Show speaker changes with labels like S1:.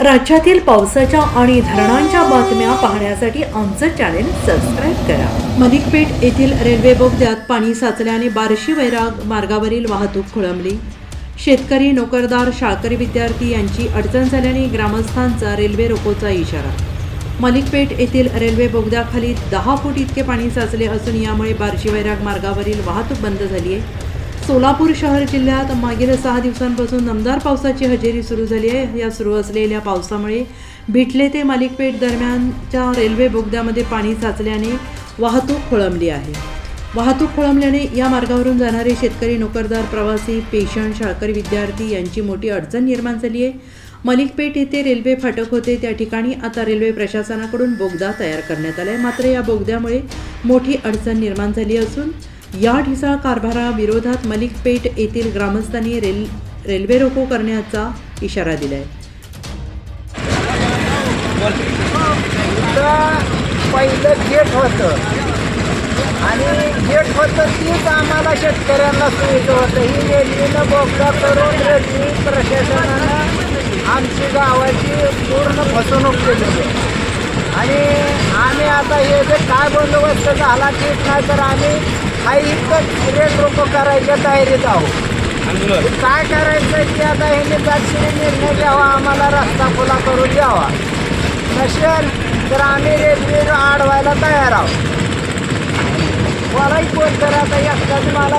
S1: राज्यातील पावसाच्या आणि धरणांच्या बातम्या पाहण्यासाठी आमचं चॅनेल सबस्क्राईब करा. मलिकपेठ येथील रेल्वे बोगद्यात पाणी साचल्याने बार्शी वैराग मार्गावरील वाहतूक खोळंबली. शेतकरी नोकरदार शाळकरी विद्यार्थी यांची अडचण झाल्याने ग्रामस्थांचा रेल्वे रोकोचा इशारा. मलिकपेठ येथील रेल्वे बोगद्याखाली दहा फूट इतके पाणी साचले असून यामुळे बार्शी वैराग मार्गावरील वाहतूक बंद झाली आहे सोलापूर शहर जिल्ह्यात मागील सहा दिवसांपासून दमदार पावसाची हजेरी सुरू झाली आहे. या सुरू असलेल्या पावसामुळे भिटले ते मालिकपेठ दरम्यानच्या रेल्वे बोगद्यामध्ये पाणी साचल्याने वाहतूक खोळंबली आहे. वाहतूक खोळंबल्याने या मार्गावरून जाणारे शेतकरी नोकरदार प्रवासी पेशंट शाळकरी विद्यार्थी यांची मोठी अडचण निर्माण झाली आहे. मलिकपेठ येथे रेल्वे फाटक होते. त्या ठिकाणी आता रेल्वे प्रशासनाकडून बोगदा तयार करण्यात आला आहे मात्र या बोगद्यामुळे मोठी अडचण निर्माण झाली असून या ढिसाळ कारभाराविरोधात मलिकपेठ येथील ग्रामस्थांनी रेल रेल्वे रोको करण्याचा इशारा दिलाय.
S2: इथं पहिलं गेट होतं. आणि गेट होतं तीच आम्हाला शेतकऱ्यांना सुविधा होतं. ही रेल्वेनं बोगदा करून रेल्वे प्रशासनानं आमची गावाची पूर्ण फसवणूक केली आणि आम्ही आता हे जे काय बंदोबस्त झाला ठीक नाही तर आम्ही हा इथं रेल रोको करायच्या तयारीत आहोत काय करायचं की आता ह्यांनी तातडीने निर्णय घ्यावा आम्हाला रस्ता खुला करून द्यावा. नसेल तर आम्ही रेल्वे अडवायला तयार आहोत. मला कोण तर आता एकटाच मला